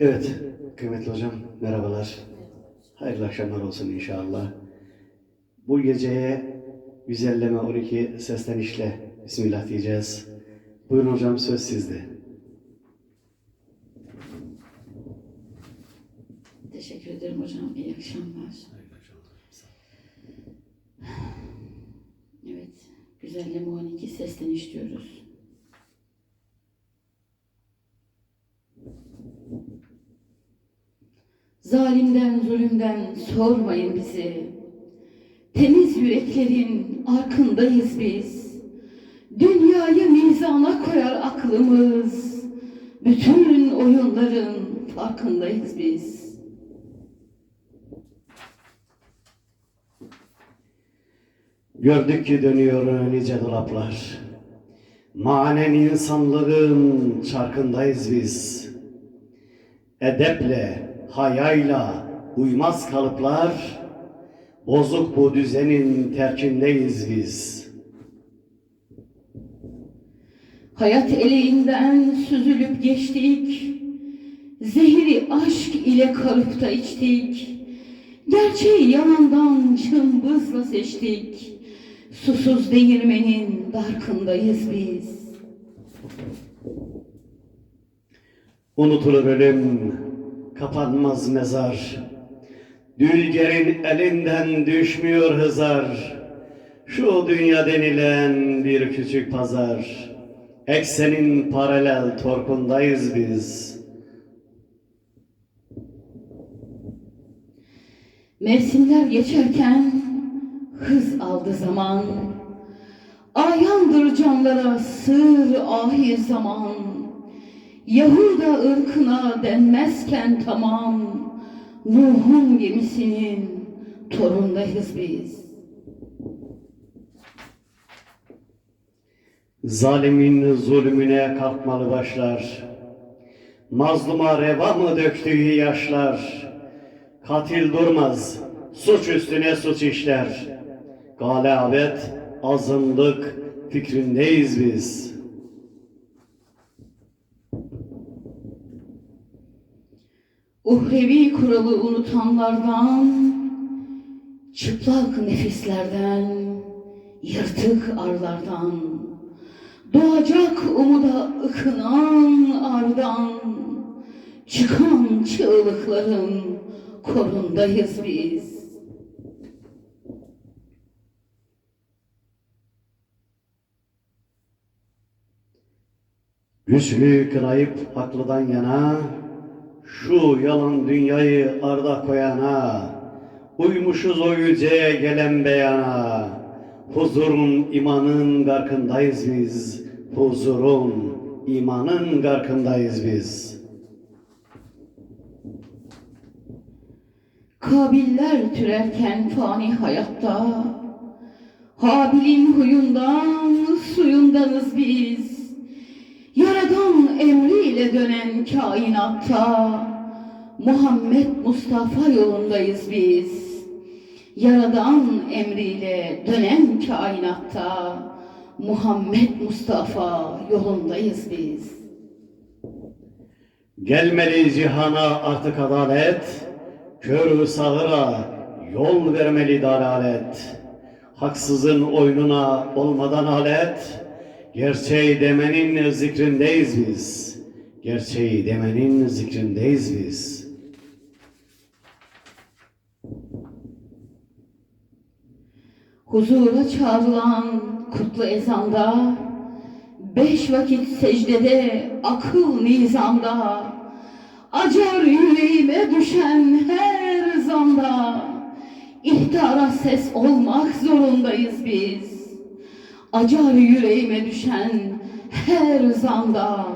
Evet, kıymetli hocam, merhabalar. Hayırlı akşamlar olsun inşallah. Bu geceye güzelleme 12 seslenişle Bismillah diyeceğiz. Buyurun hocam, söz sizde. Teşekkür ederim hocam. İyi akşamlar. Evet, güzelleme 12 sesleniş diyoruz. Zalimden, zulümden sormayın bizi. Temiz yüreklerin arkındayız biz. Dünyayı mizana koyar aklımız. Bütün oyunların farkındayız biz. Gördük ki dönüyor nice dolaplar. Manen insanlığın çarkındayız biz. Edeple, hayayla uymaz kalıplar, bozuk bu düzenin terkindeyiz biz. Hayat eleğinden süzülüp geçtik. Zehri aşk ile karıp da içtik. Gerçeği yalandan cımbızla seçtik. Susuz değirmenin darkındayız biz. Unutulur ölüm, kapanmaz mezar. Dülgerin elinden düşmüyor hızar. Şu dünya denilen bir küçük pazar. Eksenin paralel torkundayız biz. Mevsimler geçerken hız aldı zaman. Ayandır canlara sır ahir zaman. Yahuda ırkına denmezken tamam. Nuh'un gemisinin torundayız biz. Zalimin zulmüne kalkmalı başlar. Mazluma reva mı döktüğü yaşlar. Katil durmaz, suç üstüne suç işler. Galabet, azınlık fikrindeyiz biz. Uhrevi kuralı unutanlardan, çıplak nefislerden, yırtık arlardan, doğacak umuda ıkınan ardan, çıkan çığlıkların korundayız biz. Güçlü kınayıp haklıdan yana, şu yalan dünyayı arda koyana, uymuşuz o yüceye gelen beyana, huzurun imanın garkındayız biz, huzurun imanın garkındayız biz. Kabiller türerken fani hayatta, Habil'in huyundan, suyundanız biz. Yaradan emriyle dönen kainatta, Muhammed Mustafa yolundayız biz. Yaradan emriyle dönen kainatta, Muhammed Mustafa yolundayız biz. Gelmeli cihana artık adalet, kör sağıra yol vermeli dalalet. Haksızın oyununa olmadan alet, gerçeği demenin zikrindeyiz biz. Gerçeği demenin zikrindeyiz biz. Huzura çağrılan kutlu ezanda, Beş vakit secdede akıl nizamda, Acar yüreğime düşen her zanda, İhtara ses olmak zorundayız biz. Acar yüreğime düşen her zanda,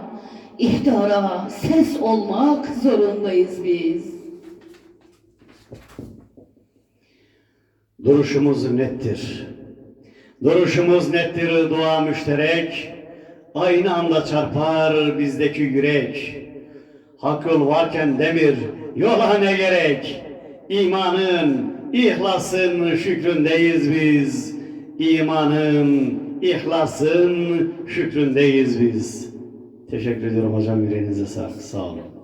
İhtara ses olmak zorundayız biz. Duruşumuz nettir. Duruşumuz nettir dua müşterek. Aynı anda çarpar bizdeki yürek. Akıl varken demir yola ne gerek? İmanın, ihlasın şükründeyiz biz. İmanın, ihlasın şükründeyiz biz. Teşekkür ediyorum hocam yüreğinize sağlık. Sağ olun.